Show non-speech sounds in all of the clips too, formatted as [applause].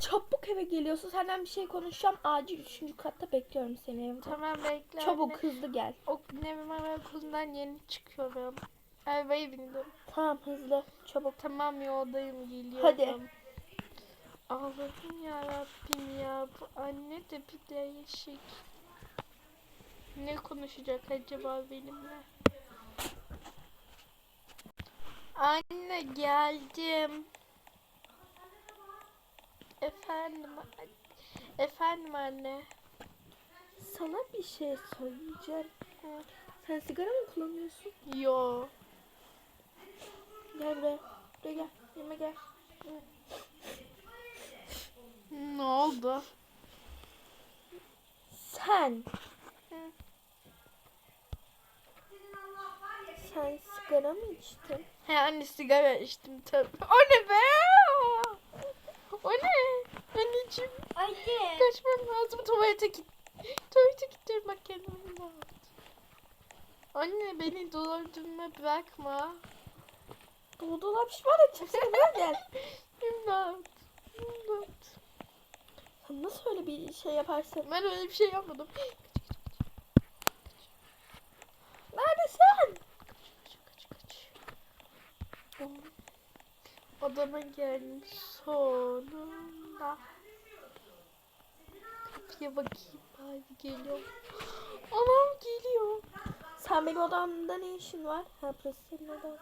Çabuk eve geliyorsun. Senden bir şey konuşacağım. Acil üçüncü katta bekliyorum seni evde. Tamam bekle. Çabuk anne. hızlı gel. O Nevime okulundan yeni çıkıyorum. Arabaya bindim. Tamam hızlı. Çabuk. Tamam yoldayım geliyorum. Hadi. Allah'ım ya Rabbim ya. Bu anne de bir değişik. Ne konuşacak acaba benimle? Anne geldim. Efendim. Efendim anne. Sana bir şey söyleyeceğim. Hı. Sen sigara mı kullanıyorsun? Yo. Gel buraya. Buraya gel. Yanıma gel. Ne oldu? Sen. Hı. Sen sigara mı içtin? He anne sigara içtim tabii. O ne be? O ne? Anneciğim Anne. kaçmam lazım tuvalete git. Tuvalete gittim bak kendimi lazım. Anne beni doldurma bırakma. Dolu dolap var ya çıksana buraya gel. İmdat. İmdat. Sen nasıl öyle bir şey yaparsın? Ben öyle bir şey yapmadım. Neredesin? Kaç kaç kaç. Odama geldim sonunda. Kapıya bakayım bari geliyor. Anam geliyor. Sen benim odamda ne işin var? Ha burası senin odan.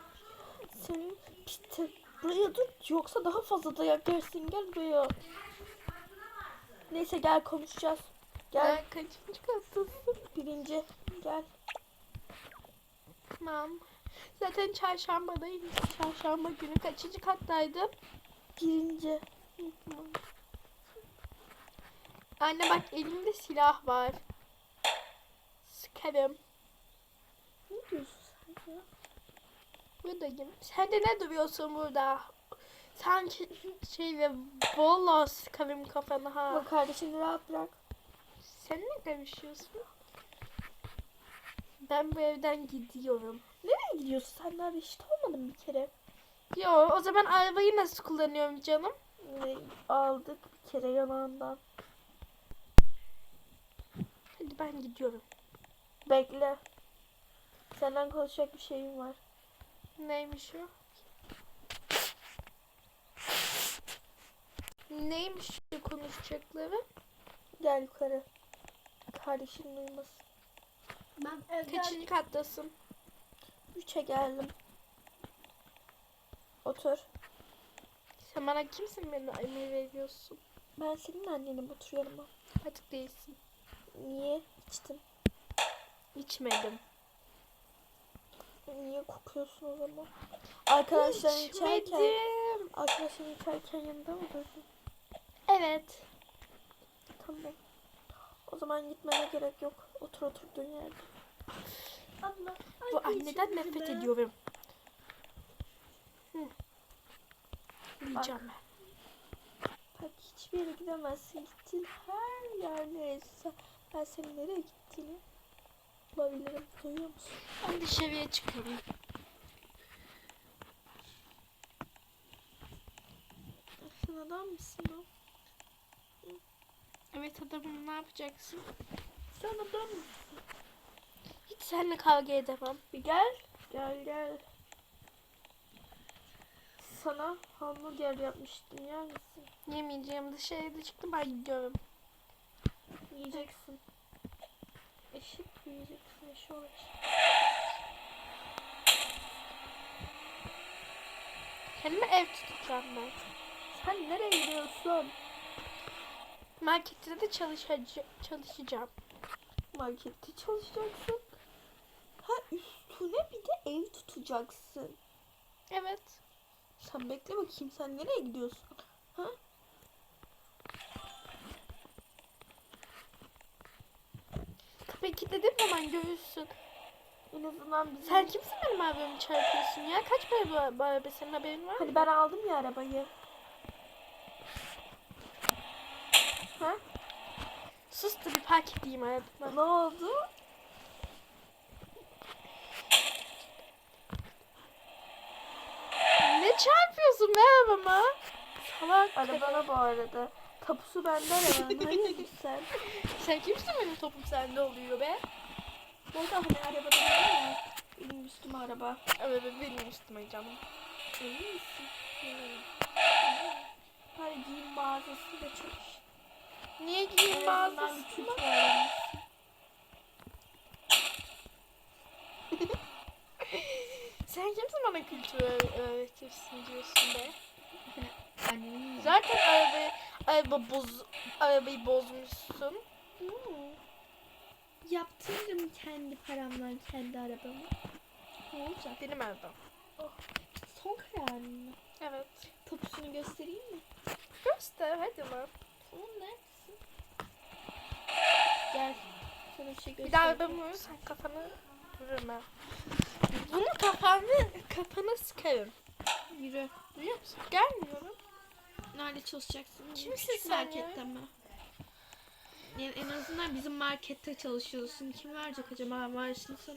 Senin Peter buraya dur yoksa daha fazla dayak yersin gel buraya. Neyse gel konuşacağız. Gel Ben kaçıncı kattasın? birinci gel. Tamam. Zaten çarşambadayım. Çarşamba günü kaçıncı kattaydım? Birinci. Anne bak elimde silah var. Sıkarım. Ne diyorsun sen ya? Buradayım. Sen de ne duruyorsun burada? Sanki şey ve valla sıkarım kafana ha. Bak kardeşini rahat bırak. Sen ne karışıyorsun? Ben bu evden gidiyorum. Nereye gidiyorsun? Sen daha eşit olmadın bir kere. Yo o zaman arabayı nasıl kullanıyorum canım? Ee, aldık bir kere yanağından. Hadi ben gidiyorum. Bekle. Senden konuşacak bir şeyim var. Neymiş o? Neymiş şu konuşacakları? Gel yukarı. Kardeşin duymasın. Ben evden Kaçıncı kattasın? Üçe geldim. Otur. Sen bana kimsin beni emir veriyorsun? Ben senin annenim otur yanıma. Artık değilsin. Niye içtin? İçmedim. Niye kokuyorsun o zaman? Arkadaşların içerken, İçmedim. arkadaşların içerken yanında mı durdun? Evet. Tamam. O zaman gitmene gerek yok. Otur oturduğun yerde. Abla. Bu anneden nefret ediyorum. Hı. Yiyeceğim ben. Bak hiçbir yere gidemezsin. Gittiğin her yer neresi. Ben senin nereye gittiğini bulabilirim. Duyuyor musun? Ben dışarıya çıkıyorum. Sen adam mısın lan? Evet adamım ne yapacaksın? Sen adam mısın? Seninle kavga edemem. Bir gel. Gel gel. Sana hamburger yapmıştım yer misin? Yemeyeceğim dışarıda çıktım ben gidiyorum. Yiyeceksin. Eşit yiyeceksin. Eşit olacak. Kendime ev tutacağım ben. Sen nereye gidiyorsun? Markette de çalışaca- çalışacağım. Markette çalışacaksın. Ha üstüne bir de ev tutacaksın. Evet. Sen bekle bakayım sen nereye gidiyorsun? Ha? Kapıyı kilitledim hemen görürsün. En azından bizim... Sen kimsin benim arabamı çarpıyorsun ya? Kaç para bu, bu araba senin haberin var mı? Hani ben aldım ya arabayı. Ha? Sus da bir park edeyim arabama. Ne oldu? Ne çarpıyorsun be arabama? Salak. Arabana bu arada. Tapusu bende arabanın. [laughs] Hayırdır sen? Sen kimsin benim topum sende oluyor be? Burada hani arabada var ya. Benim üstüme araba. Evet benim üstüme canım. Emin misin? Bari giyim mağazasında çalış. Niye En giyim mağazası? öğrenirsin. [laughs] Sen kimsin bana kültür öğ- öğretirsin diyorsun be? Zaten arabayı, araba boz, arabayı bozmuşsun. Hmm. Yaptırdım kendi paramdan kendi arabamı. Ne olacak? Benim arabam. Son kararın mı? Evet. Tapusunu göstereyim mi? Göster hadi lan. Tamam neredesin? Gel. Sana bir şey göstereyim. Bir daha arabamı vurursan kafanı vururum ha. Bunu kafanı, kafana sıkarım. Yürü. Duyuyor musun? Gelmiyorum. Nerede çalışacaksın? Kimsin Küçük sen ya? markette mi? Yani en azından bizim markette çalışıyorsun. Kim verecek acaba maaşını sana?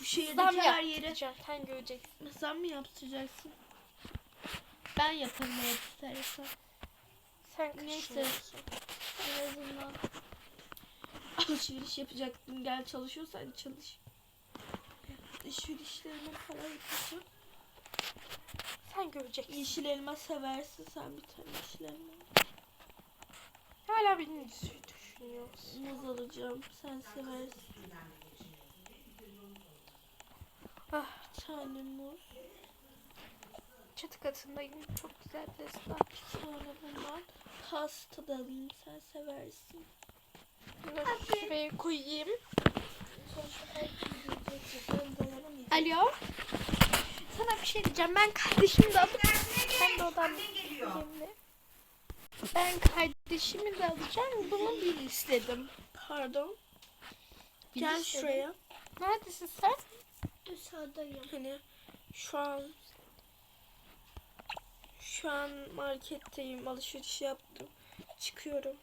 Bu şehirdeki her yere. Sen göreceksin. zam mı yaptıracaksın? Ben yaparım eğer istersen. Sen Neyse. kaşınıyorsun. En azından alışveriş yapacaktım. Gel çalışıyorsan çalış. Alışverişlerime para yapacağım. Sen göreceksin. Yeşil elma seversin sen bir tane yeşil elma. Hala beni düşünüyorsun. Muz alacağım. Sen seversin. Ah, Bir tane muz. çatı katındayım. Çok güzel bir restoran. Bir tane bundan. Pasta da alayım. Sen seversin. Şuraya koyayım. Alo. Sana bir şey diyeceğim. Ben kardeşimi de alıp kendi odamda. Ben kardeşimi de alacağım. Bunu bir istedim. Pardon. Bir Gel istedim. şuraya. Neredesin sen? Dışarıdayım. Hani şu an şu an marketteyim. Alışveriş yaptım. Çıkıyorum.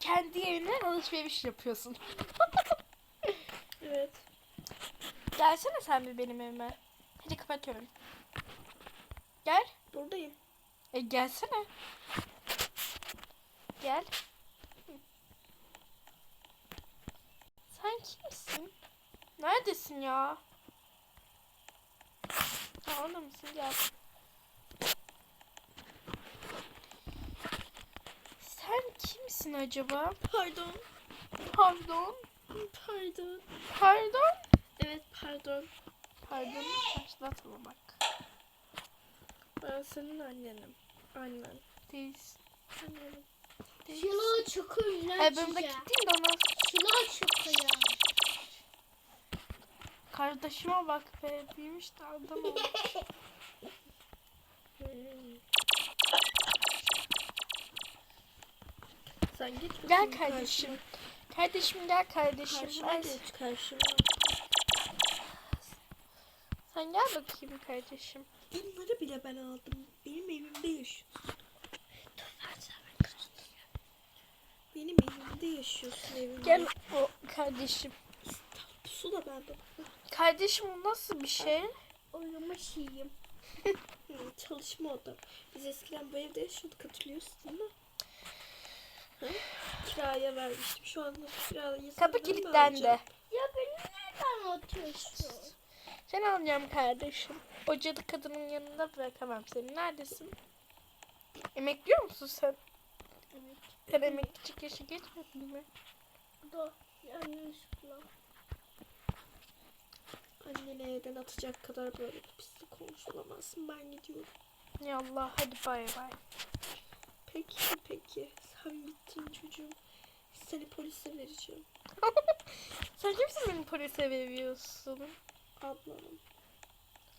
Kendi evine alışveriş yapıyorsun. [laughs] Evet. Gelsene sen bir benim evime. Hadi kapatıyorum. Gel. Buradayım. E gelsene. Gel. Sen kimsin? Neredesin ya? Ha orada mısın? Gel. Sen kimsin acaba? Pardon. Pardon. Pardon. Pardon. Evet pardon. Pardon. Başlatma bak. Ben senin annenim. Annen. Değilsin. Annenim. Şunu çukur lan E benim de size. gittin de ona Şunu çukur ya. Kardeşime bak be. Büyümüş de adam olmuş. [laughs] Sen geç Gel kardeşim. Kardeşim gel kardeşim. Karşıma Ay, geç karşıma. Sen gel bakayım kardeşim. Bunları bile ben aldım. Benim evimde yaşıyorsun. Benim evimde yaşıyorsun evimde. Gel o kardeşim. Su da bende. Kardeşim bu nasıl bir şey? Oynamış yiyeyim. [laughs] Hı, çalışma odam. Biz eskiden bu evde yaşıyorduk hatırlıyorsun değil mi? [laughs] Kiraya vermiştim. Şu anda kirayı Kapı kilitlendi. Ya beni nereden atıyorsun? Sen alacağım kardeşim. O cadı kadının yanında bırakamam seni. Neredesin? Emekliyor musun sen? Evet. Sen emeklilik yaşı geçmedin mi? Da yanlışlıkla. Anneni evden atacak kadar böyle bir pislik olmuş olamazsın. Ben gidiyorum. Ya Allah hadi bay bay. Peki peki. Sen bittin çocuğum. Seni polise vereceğim. [laughs] Sen kimsin beni polise veriyorsun? Ablanım.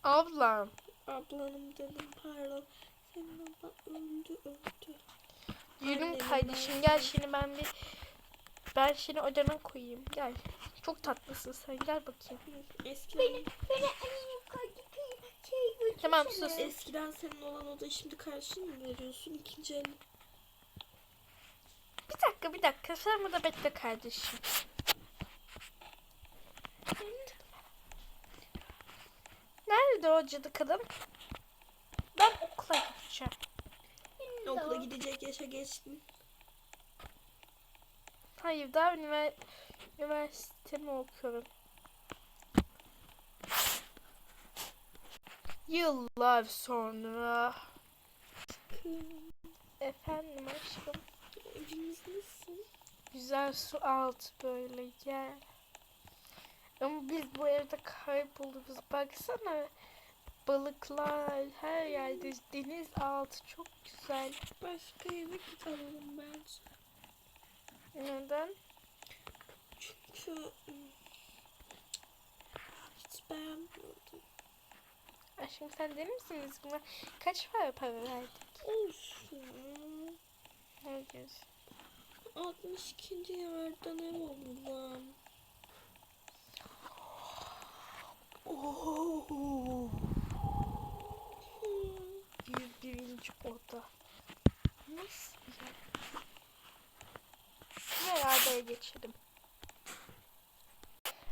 Ablam. Ablanım dedim pardon. Senin ablan öldü öldü. Yürüm Annenin kardeşim gel şimdi ben bir ben seni odana koyayım gel. Çok tatlısın sen gel bakayım. Eskiden, Beni annem koydu şey götürsene. Tamam sus. eskiden senin olan odayı şimdi karşına mı veriyorsun? İkinci el. Bir dakika bir dakika sen burada bekle kardeşim. Nerede o cadı kadın? Ben okula gideceğim. Okula gidecek yaşa geçtin. Hayır daha ünivers üniversitemi okuyorum. Yıllar sonra. Efendim aşkım. Güzel su altı böyle gel. Ama biz bu evde kayboluruz. Baksana balıklar her yerde. Deniz altı çok güzel. Başka eve gidelim bence. Neden? Çünkü ım, hiç beğenmiyordum. Aşkım sen deli misin biz buna kaç para para verdik? Olsun. Hayır. 62. yerden ev. Oo. Hmm. 101. oda. Nasıl ya? Arabaya geçelim.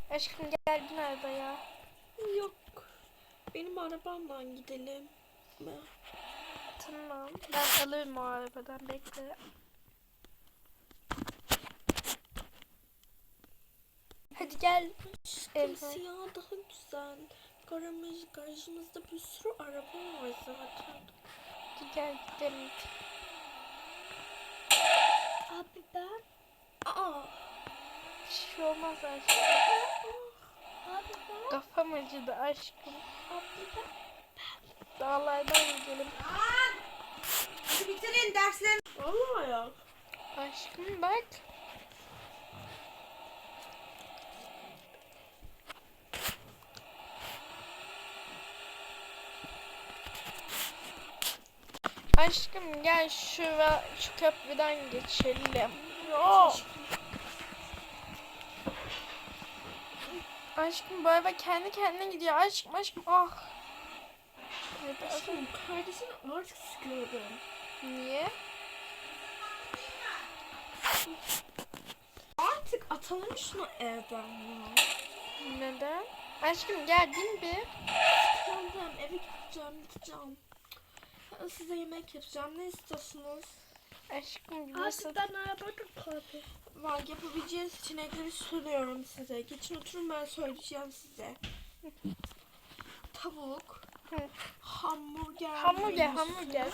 Aşkım gel bin arabaya. Yok. Benim arabamla gidelim. Tamam. Ben alırım o arabadan bekle. Hadi gel. Evet. siyah daha güzel. Garaj, garajımızda bir sürü araba var zaten. Hadi gel gidelim. Abi ben. Aa. Bir şey olmaz aşkım. Abi ben. Kafam acıdı aşkım. Abi ben. Dağlardan gidelim. Hadi bitirin derslerini. Allah ya. Aşkım bak. Aşkım gel şu şu köprüden geçelim. Yok. Aşkım bu araba kendi kendine gidiyor. Aşkım aşkım ah. Evet, Aşkım kardeşini artık sıkıyorum. Niye? Artık atalım şunu evden ya. Neden? Aşkım gel bin bir. Tamam eve gideceğim gideceğim. Size yemek yapacağım. Ne istiyorsunuz? Aşkım nasıl? ben arabada kaldım. Var yapabileceğiniz seçenekleri söylüyorum size. Geçin oturun ben söyleyeceğim size. Tavuk. Hamburger. Hamburger, menüsü. hamburger.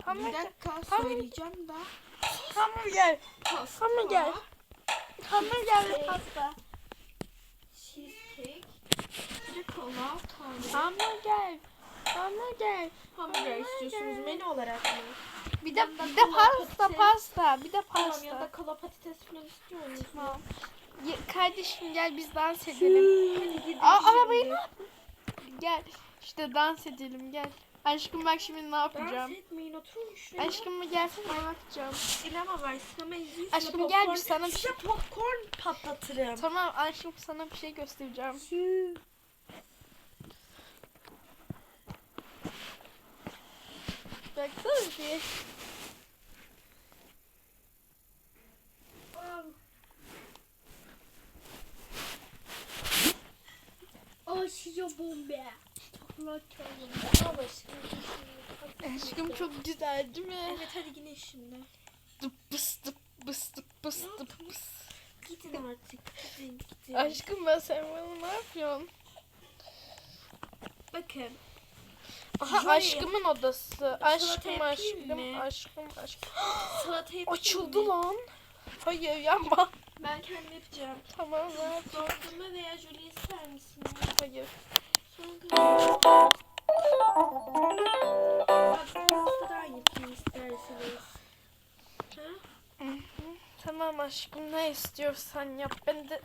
Bir Hamburger. dakika söyleyeceğim da. Hamburger. Pasta. Hamburger. Hamburger ve pasta. Cheesecake. Bir de kola. Tane. Hamburger. Hamburger. Hamburger istiyorsunuz menü olarak mı? Bir de bir de pasta pasta. Bir de Tamam ya da pasta. kola patates falan istiyor musunuz? Tamam. Ya, kardeşim gel biz dans edelim. Aa, arabayı ne? Gel. İşte dans edelim gel. Aşkım bak şimdi ne Dans yapacağım. etmeyin oturun şuraya. Aşkım bir gelsene ne yapacağım. Sinema var sinema izleyin. Aşkım gel, biz sana bir Size popcorn patlatırım. Tamam aşkım sana bir şey göstereceğim. Baksana bir. Şişe bombe. Aşkım. Aşkım çok güzel değil mi? Evet hadi yine şimdi. Dıp bıs dıp bıs dıp bıs dıp bıs. Gidin artık. Gidin gidin. Aşkım ben sen bana ne yapıyorsun? Bakın. Aha Şuraya- aşkımın odası. Aşkım aşkım [gasps] aşkım aşkım. Yapayım Açıldı lan. Hayır yapma. Ben kendim yapacağım. Tamam ver. Dondurma veya jöle ister misiniz? Hayır. Tamam aşkım ne istiyorsan yap. Ben de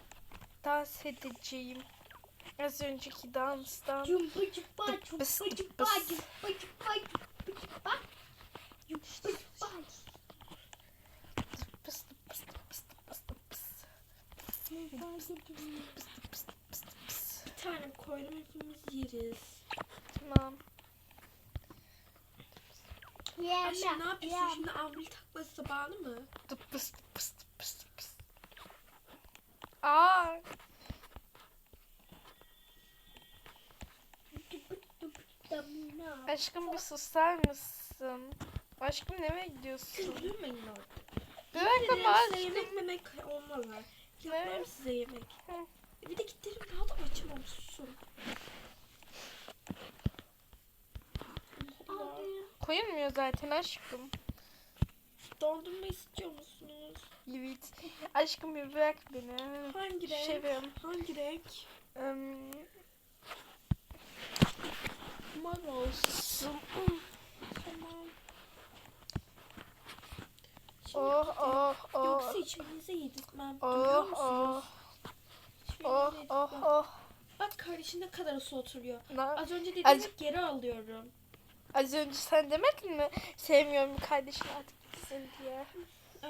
dans edeceğim. Az önceki danstan. Tıp pıs tıp pıs. Pıs tıp pıs tıp pıs. Bir tane koydum hepimiz yeriz. Tamam. Ay şimdi ne yapıyorsun? Şimdi ampul takması zamanı mı? Tıp pıs tıp pıs tıp pıs tıp pıs. Aa. Aşkım bir susar mısın? Aşkım nereye gidiyorsun? Durmayın orada. Bırak ama aşkım. yemek memek olmaz ha. Yaparım size yemek. Hı. E Bir de gittirim daha da açım olsun. Koyulmuyor zaten aşkım. Dondurma istiyor musunuz? Evet. Aşkım bir bırak beni. Hangi renk? Şevim. Hangi renk? Im, Mor olsun. Tamam. Şimdi oh oh oh. Yoksa içmenize yedirtmem. Görüyor Oh musunuz? oh. Oh oh oh. Bak kardeşin ne kadar uslu oturuyor. Ne? Az önce Az- dediğimi geri alıyorum. Az önce sen demedin mi? Sevmiyorum kardeşim artık gitsin diye.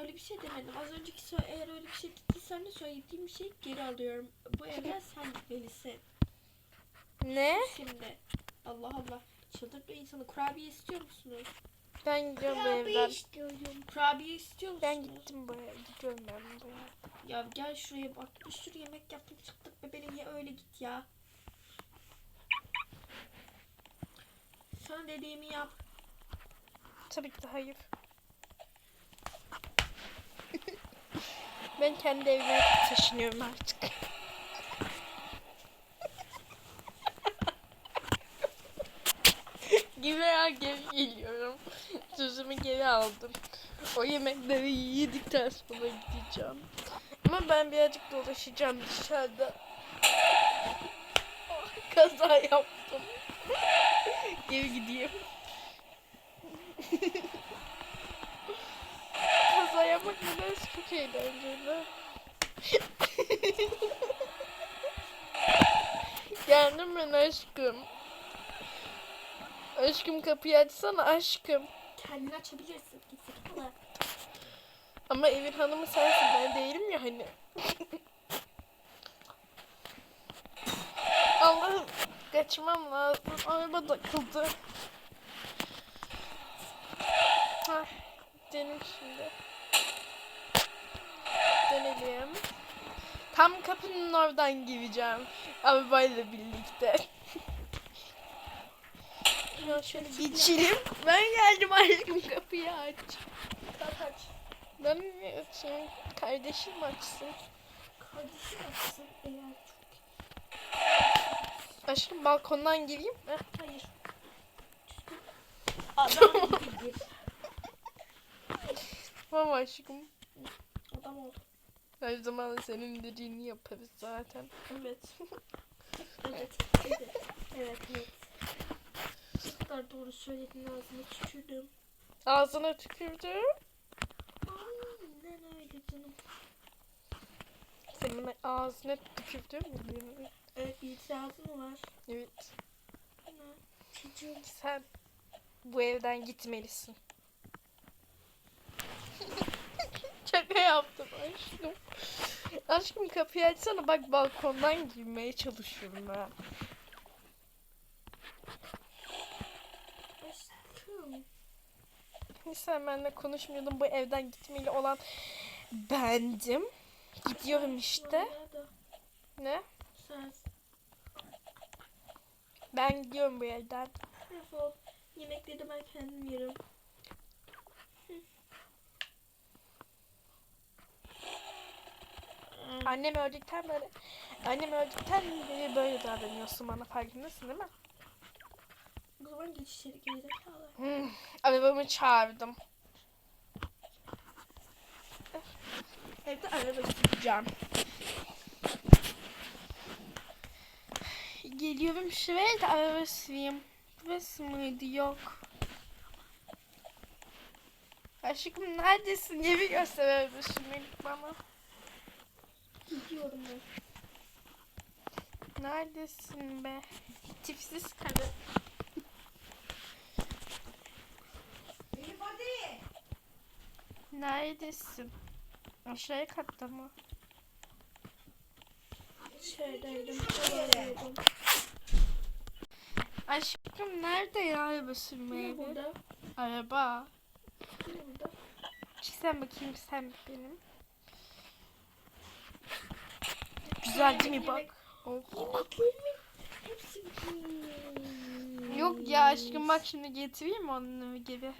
Öyle bir şey demedim. Az önceki sö- eğer öyle bir şey dediysen de söylediğim şeyi geri alıyorum. Bu evden sen gitmelisin. Ne? Şimdi. Allah Allah. Çıldırtma insanı. Kurabiye istiyor musunuz? Ben gidiyorum bu Kurabiye evden. istiyorum. Kurabiye istiyor musunuz? Ben gittim bu eve. Gidiyorum ben bu eve. Ya gel şuraya bak. Bir sürü yemek yaptık çıktık bebeğim ya öyle git ya. Sana dediğimi yap. Tabii ki de hayır. [laughs] ben kendi evime taşınıyorum artık. Ya geri geliyorum. Sözümü geri aldım. O yemekleri yedikten sonra gideceğim. Ama ben birazcık dolaşacağım dışarıda. Ah, Kaza yaptım. geri gideyim. Kaza yapmak nedense çok eğlenceli. Geldim ben aşkım. Aşkım kapıyı açsana aşkım. Kendini açabilirsin. Gerizekalı. Ama evin hanımı sensin ben değilim ya hani. [laughs] Allah'ım kaçmam lazım. Araba takıldı. Hah, dönelim şimdi. Dönelim. Tam kapının oradan gireceğim. Arabayla birlikte. Ya şöyle geçelim. Ben geldim aşkım kapıyı aç. Kalk aç. Ben mi açayım? Kardeşim açsın. Kardeşim açsın eğer çok. Aşkım balkondan gireyim mi? Hayır. Adam gibi. Tamam aşkım. Adam ol. Her zaman senin dediğini yaparız zaten. Evet. [laughs] evet. Evet. Evet. Evet. Ne kadar doğru söyledin ağzına tükürdüm. Ağzına tükürdü. Aynen öyle canım. Senin ağzına tükürdü mü? Evet itirazın var. Evet. Çocuğum sen bu evden gitmelisin. [laughs] Şaka yaptım aşkım. Aşkım kapıyı açsana bak balkondan girmeye çalışıyorum ben. Aşkım. Sen benimle konuşmuyordun bu evden gitmeli olan bendim. Gidiyorum işte. Ne? Ben gidiyorum bu evden. Defol. Yemekleri de ben kendim yerim. Annem öldükten beri annem öldükten beri böyle davranıyorsun bana farkındasın değil mi? O zaman geç içeri gerizekalı. Hmm, arabamı çağırdım. Evde araba süreceğim. Geliyorum şuraya da araba süreyim. Burası mıydı? Yok. Aşkım neredesin? Evi göster araba sürmelik bana. Gidiyorum ben. Neredesin be? Tipsiz karı. Elif hadi. Neredesin? Aşağıya katta mı? Oradaydım. Aşkım nerede ya araba Ne sürmeye? burada? Araba. Burada? Çizsen bakayım sen benim. Güzel değil mi bak? Oh. Yemeklerimin hepsi bitmiş. Yok ya aşkım bak şimdi getireyim mi onun gibi.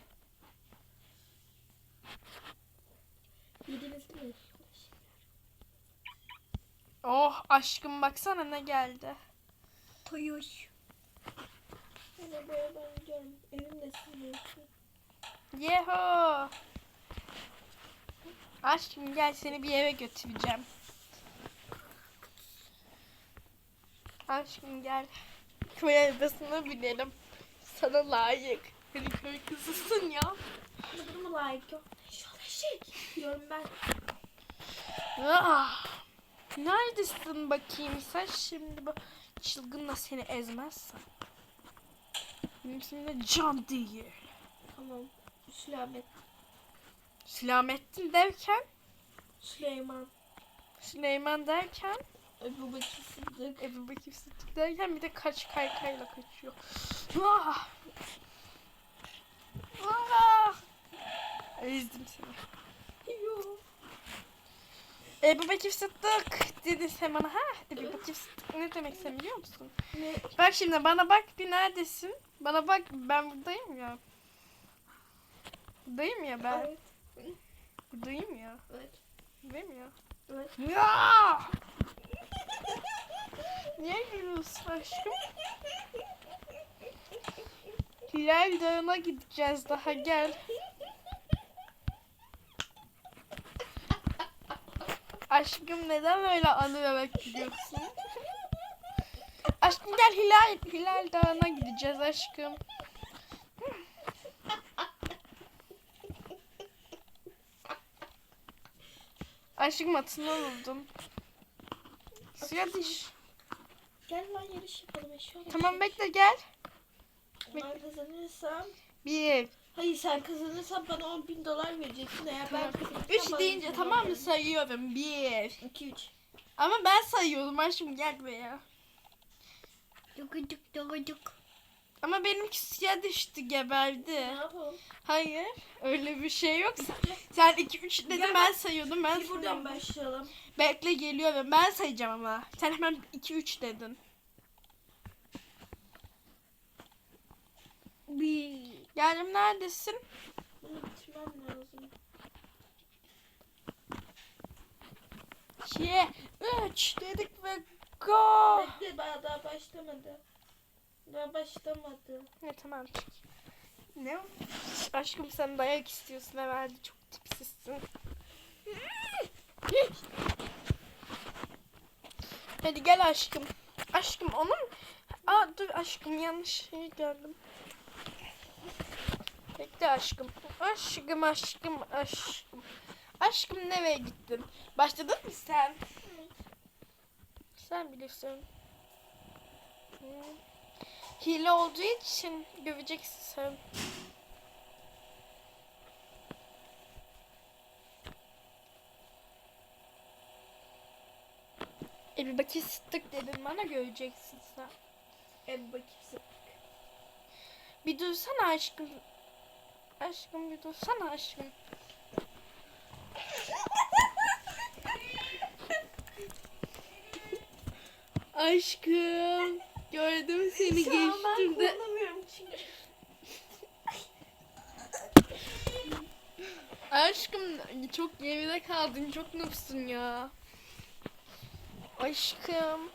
Yediniz değil mi? Oh aşkım baksana ne geldi. Toyoş. Yine böyle ben gidiyorum. Evim de sizin olsun. Yeho. Aşkım gel seni bir eve götüreceğim. Aşkım gel. Köy arabasına binelim. Sana layık. Hani köy kızısın ya. Bana mı layık yok? Şey. Diyorum ben. Ah. Neredesin bakayım sen şimdi bu çılgınla seni ezmezsen. Benim ismim de Can değil. Tamam. Süleyman. Selamettin derken, Süleyman. Süleyman derken, Ebu Bekir Sıddık. Ebu Bekir Sıddık derken bir de kaç kaykayla kaçıyor. Ah! Ah! Ezdim seni. Yok. Ebu Bekir Sıddık dedi sen bana. Ha? Ebu Bekir Sıddık ne demek sen biliyor musun? Ne? Bak şimdi bana bak bir neredesin? Bana bak ben buradayım ya. Buradayım ya ben. Evet. Buradayım ya. Evet. Buradayım ya. Evet. Ya! [laughs] Niye gülüyorsun aşkım? Hilal Dağı'na gideceğiz daha gel. Aşkım neden böyle anıyarak gülüyorsun? Aşkım gel Hilal, Hilal Dağı'na gideceğiz aşkım. Aşkım atını vurdum. Suya diş. Gel lan yarış yapalım. Tamam bekle gel. Ben kazanırsam. Bir. Hayır sen kazanırsan bana 10 bin dolar vereceksin. Eğer Tamam. ben kazanırsam Üç bana deyince 100 bin tamam mı sayıyorum. Bir. vereceksin. 2 3. Ama ben sayıyorum aşkım gel buraya. Dokuduk dokuduk. Ama benimki suya düştü geberdi. Ne yapalım? Hayır öyle bir şey yok. Sen- Sen 2 3 dedin Gel ben sayıyordum. Ben Bir buradan sayıyordum. başlayalım. Bekle geliyorum. Ben sayacağım ama. Sen hemen 2 3 dedin. Bir. Geldim neredesin? Bunu bitirmem lazım. 2 3 dedik ve go. Bekle daha, daha başlamadı. Daha başlamadı. Ne tamam. Ne? Aşkım sen dayak istiyorsun herhalde çok tipsizsin. Hadi gel aşkım. Aşkım onun... Aa dur aşkım yanlış şey gördüm. Bekle aşkım. Aşkım aşkım aşkım. Aşkım nereye gittin? Başladın mı sen? Sen bilirsin. Hile olduğu için göreceksin sen. E bakayım sıktık dedin bana göreceksin sen. Ebu Bekir Sıddık. Bir dursana aşkım. Aşkım bir dursana aşkım. aşkım. Gördüm seni geçtim de. Aşkım çok geride kaldın. Çok nufsun ya. Aşkım.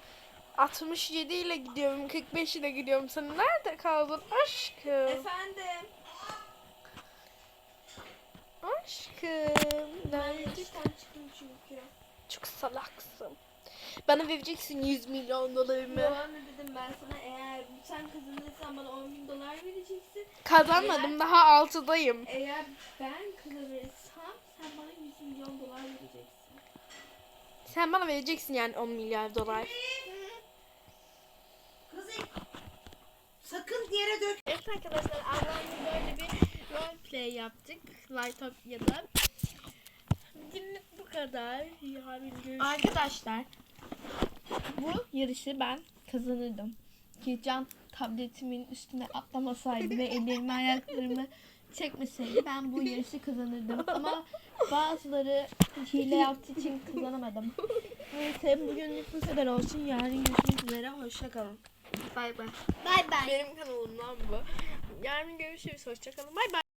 67 ile gidiyorum. 45 ile gidiyorum. Sen nerede kaldın aşkım? Efendim. Aşkım. Ben yarıştan çıktım çünkü. Çok salaksın. Bana vereceksin 100 milyon dolarımı. Yalan dedim ben sana eğer sen kazanırsan bana 10 bin dolar vereceksin. Kazanmadım. Daha 6'dayım. Eğer ben kazanırsam sen bana 100 milyon dolar vereceksin. Sen bana vereceksin yani 10 milyar dolar. Kızım. Sakın yere dök. Evet arkadaşlar ablamla böyle bir roleplay yaptık. Lightopya'da. Günlük bu kadar. Görüşürüz. Arkadaşlar bu yarışı ben kazanırdım. Ki can tabletimin üstüne atlamasaydı ve ellerimi ayaklarımı çekmeseydi ben bu yarışı kazanırdım. Ama bazıları hile yaptığı için kazanamadım. Neyse bugünlük bu kadar olsun. Yarın görüşmek üzere. Hoşçakalın. Bay bay. Bay bay. Benim kanalımdan bu. Yarın görüşürüz. Hoşçakalın. Bay bay.